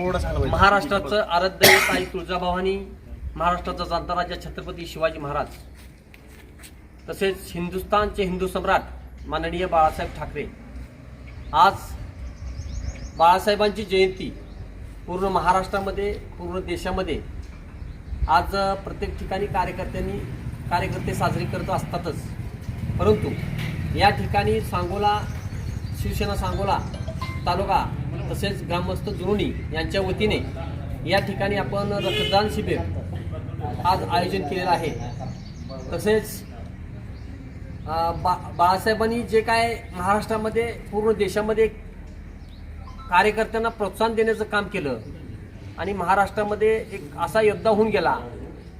महाराष्ट्राचं आराध्य साई आई तुळजाभवानी महाराष्ट्राचा जाणता राजा छत्रपती शिवाजी महाराज. तसेच हिंदुस्थानचे हिंदू सम्राट माननीय बाळासाहेब ठाकरे. आज बाळासाहेबांची जयंती पूर्ण महाराष्ट्रामध्ये पूर्ण देशामध्ये आज प्रत्येक ठिकाणी कार्यकर्त्यांनी कार्यकर्ते साजरी करत असतातच. परंतु या ठिकाणी सांगोला शिवसेना सांगोला तालुका तसेच ग्रामस्थ जुरुणी यांच्या वतीने या ठिकाणी आपण रक्तदान शिबिर आज आयोजन केलेलं आहे. तसेच बा बाळासाहेबांनी जे काय महाराष्ट्रामध्ये पूर्ण देशामध्ये कार्यकर्त्यांना प्रोत्साहन देण्याचं काम केलं आणि महाराष्ट्रामध्ये एक असा योद्धा होऊन गेला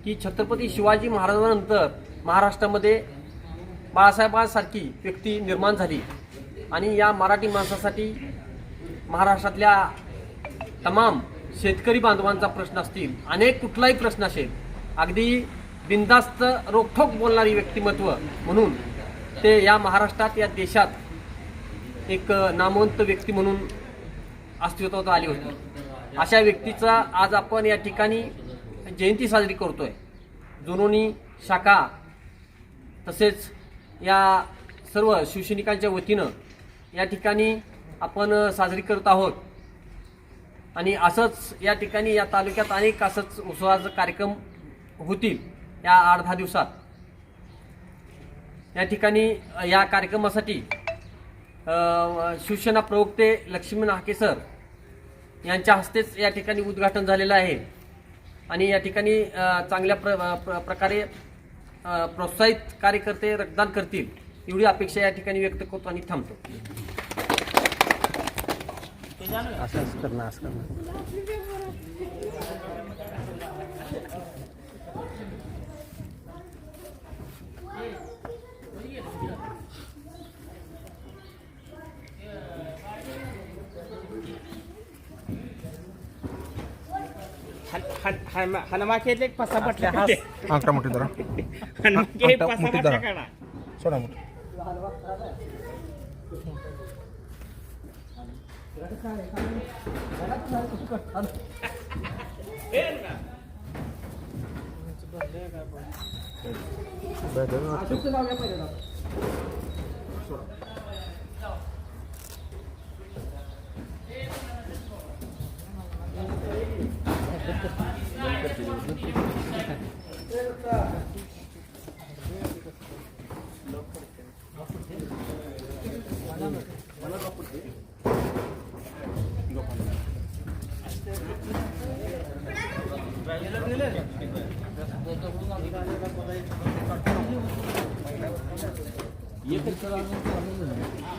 की छत्रपती शिवाजी महाराजांनंतर महाराष्ट्रामध्ये बाळासाहेबांसारखी व्यक्ती निर्माण झाली आणि या मराठी माणसासाठी महाराष्ट्रातल्या तमाम शेतकरी बांधवांचा प्रश्न असतील अनेक कुठलाही प्रश्न असेल अगदी बिनधास्त रोखोक बोलणारी व्यक्तिमत्व म्हणून ते या महाराष्ट्रात या देशात एक नामवंत व्यक्ती म्हणून अस्तित्वात आली होती. अशा व्यक्तीचा आज आपण या ठिकाणी जयंती साजरी करतोय. जुनोनी शाखा तसेच या सर्व शिवसैनिकांच्या वतीनं या ठिकाणी आपण साजरी करत आहोत. आणि असंच या ठिकाणी या तालुक्यात अनेक असंच उत्सवाचे कार्यक्रम होतील या आठ दहा दिवसात. या ठिकाणी या कार्यक्रमासाठी शिवसेना प्रवक्ते लक्ष्मण हाकेसर यांच्या हस्तेच या ठिकाणी उद्घाटन झालेलं आहे. आणि या ठिकाणी चांगल्या प्र प्र- प्रकारे प्रोत्साहित कार्यकर्ते रक्तदान करतील एवढी अपेक्षा या ठिकाणी व्यक्त करतो आणि थांबतो. असंच करणं असं करणं हनुमाखेतले पसा पटल्या अंकटा मोठी अंगठा पसा धरा. काढा. सोडा मोठी. मला ये फिर चलाने